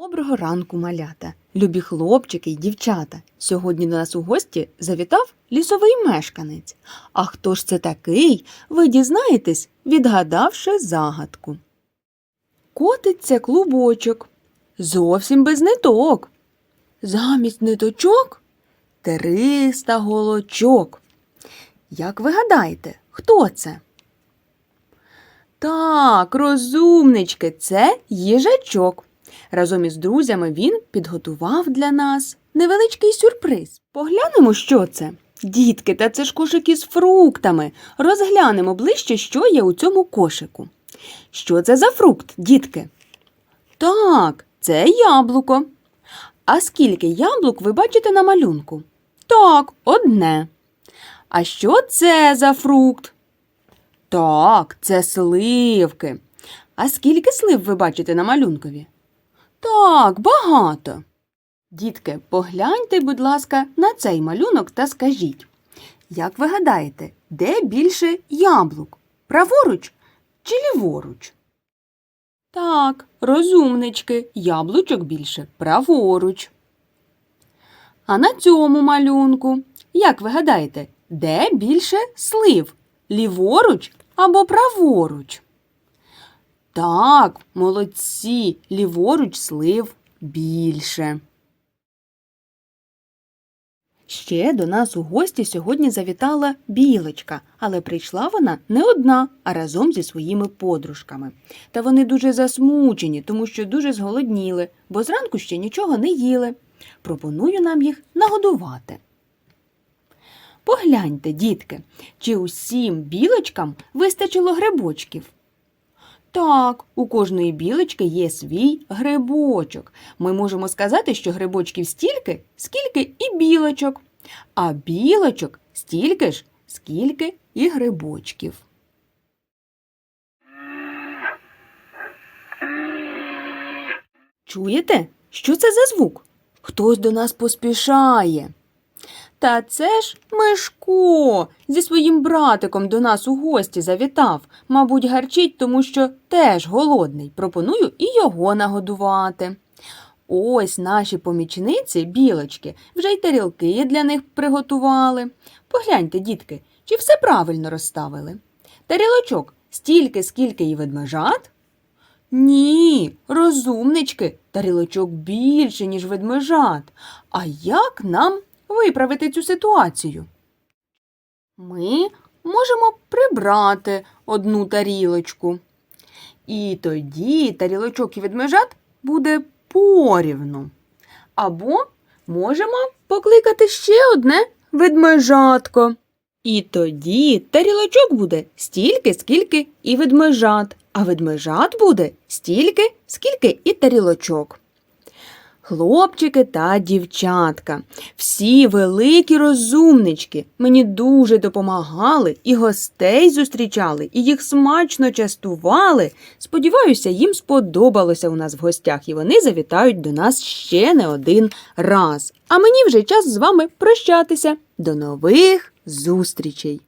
Доброго ранку, малята, любі хлопчики й дівчата. Сьогодні до нас у гості завітав лісовий мешканець. А хто ж це такий, ви дізнаєтесь, відгадавши загадку. Котиться клубочок, зовсім без ниток. Замість ниточок триста голочок. Як ви гадаєте, хто це? Так, розумнички, це їжачок. Разом із друзями він підготував для нас невеличкий сюрприз. Поглянемо, що це. Дітки, та це ж кошик із фруктами. Розглянемо ближче, що є у цьому кошику. Що це за фрукт, дітки? Так, це яблуко. А скільки яблук ви бачите на малюнку? Так, одне. А що це за фрукт? Так, це сливки. А скільки слив ви бачите на малюнкові? Так, багато. Дітки, погляньте, будь ласка, на цей малюнок та скажіть, як ви гадаєте, де більше яблук? Праворуч чи ліворуч? Так, розумнички, яблучок більше праворуч. А на цьому малюнку, як ви гадаєте, де більше слив? Ліворуч або праворуч? Так, молодці, ліворуч слив більше. Ще до нас у гості сьогодні завітала білочка, але прийшла вона не одна, а разом зі своїми подружками. Та вони дуже засмучені, тому що дуже зголодніли, бо зранку ще нічого не їли. Пропоную нам їх нагодувати. Погляньте, дітки, чи усім білочкам вистачило грибочків? Так, у кожної білочки є свій грибочок. Ми можемо сказати, що грибочків стільки, скільки і білочок, а білочок стільки ж, скільки і грибочків. Чуєте? Що це за звук? Хтось до нас поспішає. Та це ж Мишко зі своїм братиком до нас у гості завітав. Мабуть, гарчить, тому що теж голодний. Пропоную і його нагодувати. Ось наші помічниці, білочки, вже й тарілки для них приготували. Погляньте, дітки, чи все правильно розставили? Тарілочок стільки, скільки і ведмежат? Ні, розумнички, тарілочок більше, ніж ведмежат. А як нам виправити цю ситуацію? Ми можемо прибрати одну тарілочку. І тоді тарілочок і ведмежат буде порівну. Або можемо покликати ще одне ведмежатко. І тоді тарілочок буде стільки, скільки і ведмежат, а ведмежат буде стільки, скільки і тарілочок. Хлопчики та дівчатка, всі великі розумнички мені дуже допомагали і гостей зустрічали, і їх смачно частували. Сподіваюся, їм сподобалося у нас в гостях, і вони завітають до нас ще не один раз. А мені вже час з вами прощатися. До нових зустрічей!